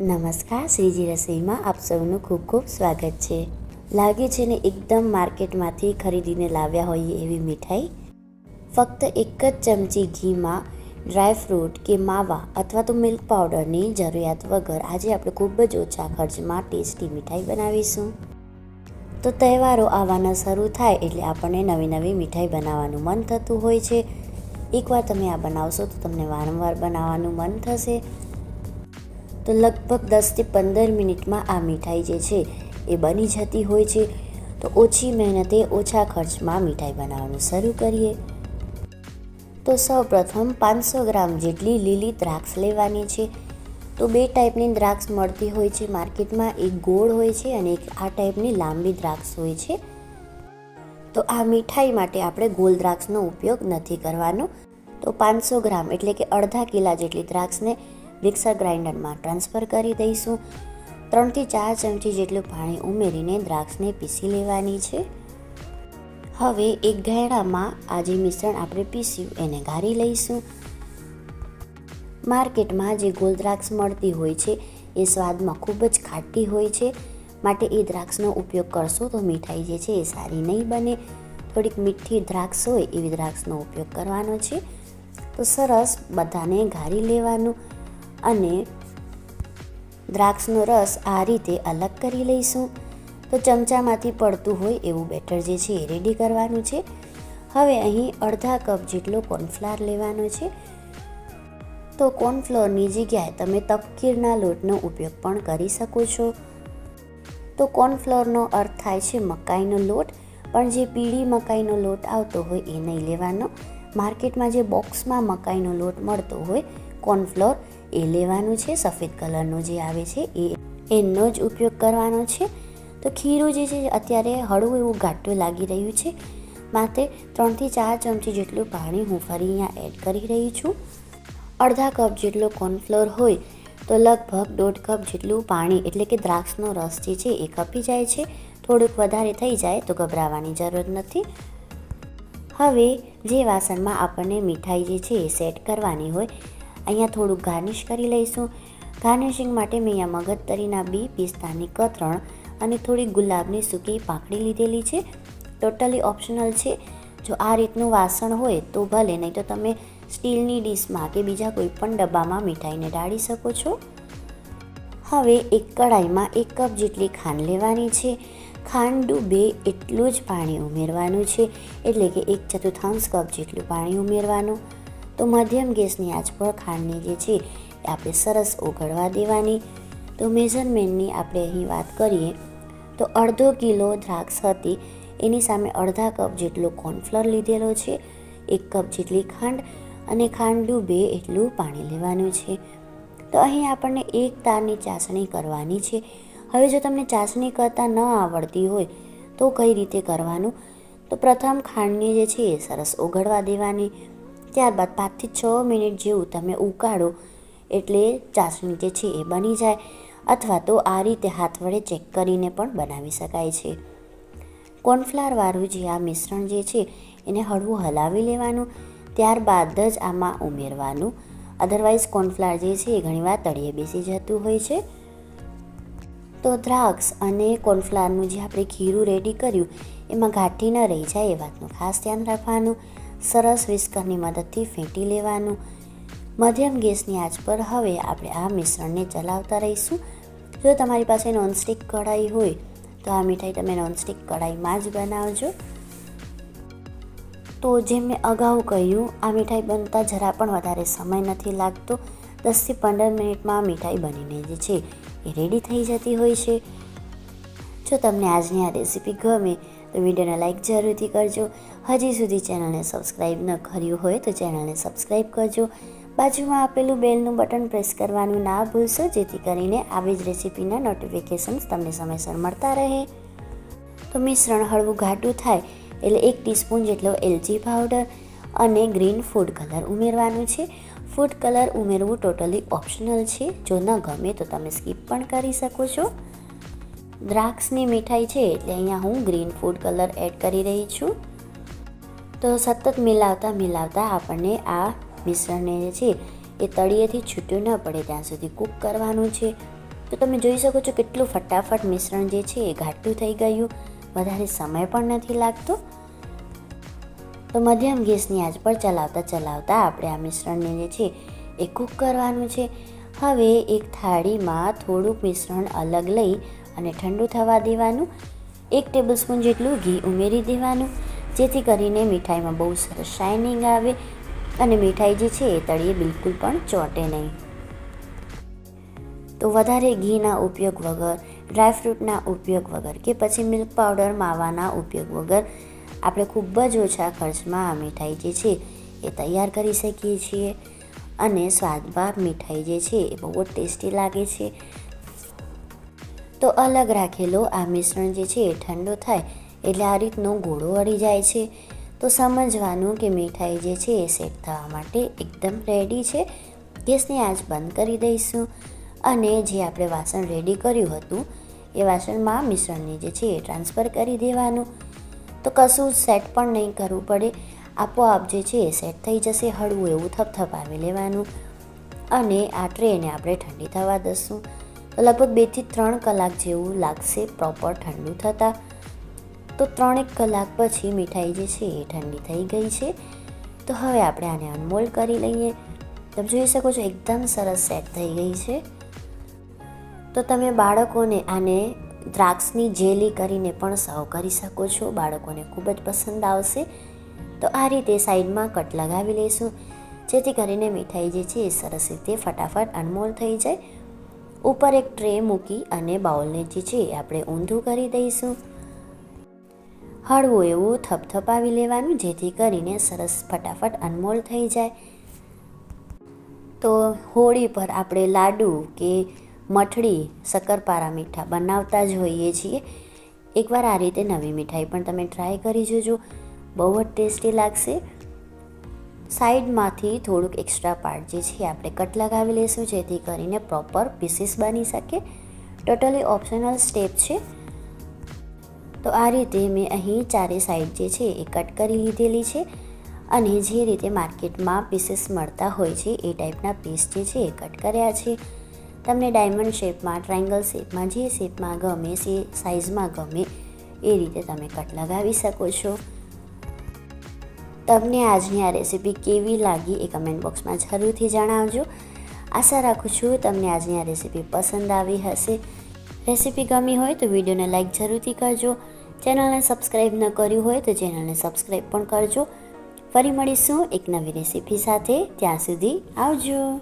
નમસ્કાર, શ્રીજી રસોઈમાં આપ સૌનું ખૂબ ખૂબ સ્વાગત છે. લાગે છે ને એકદમ માર્કેટમાંથી ખરીદીને લાવ્યા હોઈએ એવી મીઠાઈ? ફક્ત એક જ ચમચી ઘીમાં ડ્રાય ફ્રૂટ કે માવા અથવા તો મિલ્ક પાવડરની જરૂરિયાત વગર આજે આપણે ખૂબ જ ઓછા ખર્ચમાં ટેસ્ટી મીઠાઈ બનાવીશું. તો તહેવારો આવવાના શરૂ થાય એટલે આપણને નવી નવી મીઠાઈ બનાવવાનું મન થતું હોય છે. એકવાર તમે આ બનાવશો તો તમને વારંવાર બનાવવાનું મન થશે. તો લગભગ દસથી પંદર મિનિટમાં આ મીઠાઈ જે છે એ બની જતી હોય છે. તો ઓછી મહેનતે ઓછા ખર્ચમાં મીઠાઈ બનાવવાનું શરૂ કરીએ. તો સૌ પ્રથમ પાંચસો ગ્રામ જેટલી લીલી દ્રાક્ષ લેવાની છે. તો બે ટાઈપની દ્રાક્ષ મળતી હોય છે. માર્કેટમાં એક ગોળ હોય છે અને એક આ ટાઈપની લાંબી દ્રાક્ષ હોય છે. તો આ મીઠાઈ માટે આપણે ગોલ દ્રાક્ષનો ઉપયોગ નથી કરવાનો. તો પાંચસો ગ્રામ એટલે કે અડધા કિલા જેટલી દ્રાક્ષને મિક્સર ગ્રાઇન્ડરમાં ટ્રાન્સફર કરી દઈશું. ત્રણથી ચાર ચમચી જેટલું પાણી ઉમેરીને દ્રાક્ષને પીસી લેવાની છે. હવે એક ઘેડામાં આ જે મિશ્રણ આપણે પીસ્યું, એને ગાળી લઈશું. માર્કેટમાં જે ગોલ દ્રાક્ષ મળતી હોય છે, એ સ્વાદમાં ખૂબ જ ખાટી હોય છે. માટે એ દ્રાક્ષનો ઉપયોગ કરશો તો મીઠાઈ જે છે એ સારી નહીં બને. થોડીક મીઠી દ્રાક્ષ હોય એવી દ્રાક્ષનો ઉપયોગ કરવાનો છે. તો સરસ બધાને ઘારી લેવાનું. અને દ્રાક્ષનો રસ આ રીતે અલગ કરી લઈશું. તો ચમચામાંથી પડતું હોય એવું બેટર જે છે એ રેડી કરવાનું છે. હવે અહીં અડધા કપ જેટલો કોર્નફ્લાવર લેવાનો છે. તો કોર્નફ્લોરની જગ્યાએ તમે તપકીરના લોટનો ઉપયોગ પણ કરી શકો છો. તો કોર્નફ્લોરનો અર્થ થાય છે મકાઈનો લોટ. પણ જે પીળી મકાઈનો લોટ આવતો હોય એ નહીં લેવાનો. માર્કેટમાં જે બોક્સમાં મકાઈનો લોટ મળતો હોય કોર્નફ્લોર એ લેવાનું છે, સફેદ કલરનો જે આવે છે, એ એનો જ ઉપયોગ કરવાનો છે. તો ખીરું જે છે, અત્યારે હળવું એવું ઘાટું લાગી રહ્યું છે. માટે ત્રણથી ચાર ચમચી જેટલું પાણી હું ફરી અહીંયા એડ કરી રહી છું. અડધા કપ જેટલો કોર્નફ્લોર હોય તો લગભગ દોઢ કપ જેટલું પાણી, એટલે કે દ્રાક્ષનો રસ જે છે, એ કપી જાય છે. થોડુંક વધારે થઈ જાય તો ગભરાવાની જરૂર નથી. હવે જે વાસણમાં આપણને મીઠાઈ જે છે, એ સેટ કરવાની હોય અહીંયા થોડું ગાર્નિશ કરી લઈશું. ગાર્નિશિંગ માટે મેં અહીંયા મગજતરીના બી પિસ્તાની કતરણ અને થોડી ગુલાબની સૂકી પાકડી લીધેલી છે. ટોટલી ઓપ્શનલ છે. જો આ રીતનું વાસણ હોય તો ભલે, નહીં તો તમે સ્ટીલની ડીશમાં કે બીજા કોઈ પણ ડબ્બામાં મીઠાઈને ડાળી શકો છો. હવે એક કડાઈમાં એક કપ જેટલી ખાંડ લેવાની છે. ખાંડ ડૂબે એટલું જ પાણી ઉમેરવાનું છે. એટલે કે એક ચતુર્થાંશ કપ જેટલું પાણી ઉમેરવાનું. તો મધ્યમ ગેસની આંચ પર ખાંડની જે છે એ આપણે સરસ ઓગળવા દેવાની. તો મેઝરમેન્ટની આપણે અહીં વાત કરીએ, તો અડધો કિલો દ્રાક્ષ હતી. એની સામે અડધા કપ જેટલો કોર્નફ્લોર લીધેલો છે, એક કપ જેટલી ખાંડ અને ખાંડ ડૂબે એટલું પાણી લેવાનું છે. તો અહીં આપણને એક તારની ચાસણી કરવાની છે. હવે જો તમને ચાસણી કરતાં ન આવડતી હોય, તો કઈ રીતે કરવાનું? તો પ્રથમ ખાંડને જે છે એ સરસ ઓગળવા દેવાની. ત્યારબાદ પાંચથી છ મિનિટ જેવું તમે ઉકાળો એટલે ચાસણી જે છે એ બની જાય. અથવા તો આ રીતે હાથ વડે ચેક કરીને પણ બનાવી શકાય છે. કોર્નફ્લાવરવાળું જે આ મિશ્રણ જે છે, એને હળવું હલાવી લેવાનું. ત્યારબાદ જ આમાં ઉમેરવાનું. અધરવાઇઝ કોર્નફ્લાવર જે છે એ ઘણીવાર તળીએ બેસી જતું હોય છે. તો દ્રાક્ષ અને કોર્નફ્લાવરનું જે આપણે ખીરું રેડી કર્યું, એમાં ગાંઠી ન રહી જાય એ વાતનું ખાસ ધ્યાન રાખવાનું. સરસ વિસ્કરની મદદથી ફેંટી લેવાનું. મધ્યમ ગેસની આંચ પર હવે આપણે આ મિશ્રણને ચલાવતા રહીશું. જો તમારી પાસે નોનસ્ટિક કઢાઈ હોય, તો આ મીઠાઈ તમે નોનસ્ટિક કઢાઈમાં જ બનાવજો. તો જેમ મેં અગાઉ કહ્યું, આ મીઠાઈ બનતા જરા પણ વધારે સમય નથી લાગતો. દસથી પંદર મિનિટમાં મીઠાઈ બનીને જે છે, એ રેડી થઈ જતી હોય છે. જો તમને આજની આ રેસીપી ગમે, તો વિડીયોને લાઇક જરૂરથી કરજો. હજી સુધી ચેનલને સબસ્ક્રાઈબ ન કર્યું હોય તો ચેનલને સબસ્ક્રાઈબ કરજો. બાજુમાં આપેલું બેલનું બટન પ્રેસ કરવાનું ના ભૂલશો, જેથી કરીને આવી જ રેસીપીના નોટિફિકેશન્સ તમને સમયસર મળતા રહે. તો મિશ્રણ હળવું ઘાટું થાય એટલે એક ટીસ્પૂન જેટલો એલચી પાવડર અને ગ્રીન ફૂડ કલર ઉમેરવાનું છે. ફૂડ કલર ઉમેરવું ટોટલી ઓપ્શનલ છે. જો ન ગમે તો તમે સ્કીપ પણ કરી શકો છો. દ્રાક્ષની મીઠાઈ છે એટલે અહીંયા હું ગ્રીન ફૂડ કલર એડ કરી રહી છું. તો સતત મિલાવતા મિલાવતા આપણને આ મિશ્રણને જે છે એ તળિયેથી છૂટ્યું ન પડે ત્યાં સુધી કૂક કરવાનું છે. તો તમે જોઈ શકો છો કેટલું ફટાફટ મિશ્રણ જે છે એ ઘાટું થઈ ગયું. વધારે સમય પણ નથી લાગતો. તો મધ્યમ ગેસની આંચ પર ચલાવતા ચલાવતા આપણે આ મિશ્રણને જે છે એ કૂક કરવાનું છે. હવે એક થાળીમાં થોડુંક મિશ્રણ અલગ લઈ અને ઠંડુ થવા દેવાનું. એક ટેબલસ્પૂન જેટલું ઘી ઉમેરી દેવાનું. જેથી કરીને મીઠાઈમાં બહુ સરસ શાઇનિંગ આવે અને મીઠાઈ જે છે એ તળીએ બિલકુલ પણ ચોંટે નહીં. તો વધારે ઘીના ઉપયોગ વગર ડ્રાયફ્રૂટના ઉપયોગ વગર કે પછી મિલ્ક પાવડર માવાના ઉપયોગ વગર આપણે ખૂબ જ ઓછા ખર્ચમાં આ મીઠાઈ જે છે એ તૈયાર કરી શકીએ છીએ અને સ્વાદમાં મીઠાઈ જે છે એ બહુ જ ટેસ્ટી લાગે છે. તો અલગ રાખેલો આ મિશ્રણ જે છે એ ઠંડો થાય એટલે આ રીતનો ગોળો વળી જાય છે. તો સમજવાનું કે મીઠાઈ જે છે એ સેટ થવા માટે એકદમ રેડી છે. ગેસની આંચ બંધ કરી દઈશું. અને જે આપણે વાસણ રેડી કર્યું હતું, એ વાસણમાં મિશ્રણને જે છે એ ટ્રાન્સફર કરી દેવાનું. તો કશું સેટ પણ નહીં કરવું પડે. આપોઆપ જે છે એ સેટ થઈ જશે, હળવું એવું થપથપાવી લેવાનું. અને આ ટ્રેને આપણે ઠંડી થવા દઈશું. લગભગ બેથી ત્રણ કલાક જેવું લાગશે પ્રોપર ઠંડુ થતાં. તો ત્રણેક કલાક પછી મીઠાઈ જે છે એ ઠંડી થઈ ગઈ છે. તો હવે આપણે આને અનમોલ કરી લઈએ. તમે જોઈ શકો છો એકદમ સરસ સેટ થઈ ગઈ છે. તો તમે બાળકોને આને દ્રાક્ષની જેલી કરીને પણ સર્વ કરી શકો છો. બાળકોને ખૂબ જ પસંદ આવશે. તો આ રીતે સાઈડમાં કટ લગાવી લઈશું. જેથી કરીને મીઠાઈ જે છે એ સરસ રીતે ફટાફટ અનમોલ થઈ જાય. ઉપર એક ટ્રે મૂકી અને બાઉલને જે છે આપણે ઊંધું કરી દઈશું. હળવું એવું થપથપાવી લેવાનું જેથી કરીને સરસ ફટાફટ અનમોલ થઈ જાય. તો હોળી પર આપણે લાડુ કે મઠડી શક્કરપારા મીઠા બનાવતા જ હોઈએ છીએ. એકવાર આ રીતે નવી મીઠાઈ પણ તમે ટ્રાય કરી જોજો. બહુ જ ટેસ્ટી લાગશે. સાઈડમાંથી થોડુંક એક્સ્ટ્રા પાર્ટ જે છે આપણે કટ લગાવી લઈશું જેથી કરીને પ્રોપર પીસીસ બની શકે. ટોટલી ઓપ્શનલ સ્ટેપ છે. તો આ રીતે મેં અહીં ચારે સાઈડ જે છે એ કટ કરી લીધેલી છે અને જે રીતે માર્કેટમાં પીસીસ મળતા હોય છે એ ટાઈપના પીસ જે છે એ કટ કર્યા છે. તમને ડાયમંડ શેપમાં ટ્રાયંગલ શેપમાં જે શેપમાં ગમે તે સાઇઝમાં ગમે એ રીતે તમે કટ લગાવી શકો છો. તમને આજની આ રેસીપી કેવી લાગી એ કમેન્ટ બોક્સમાં જરૂરથી જણાવજો. આશા રાખું છું તમને આજની આ રેસીપી પસંદ આવી હશે. રેસીપી ગમી હોય તો વિડીયોને લાઇક જરૂરથી કરજો. ચેનલને સબસ્ક્રાઈબ ન કર્યું હોય તો ચેનલને સબસ્ક્રાઈબ પણ કરજો. ફરી મળીશું એક નવી રેસીપી સાથે. ત્યાં સુધી આવજો.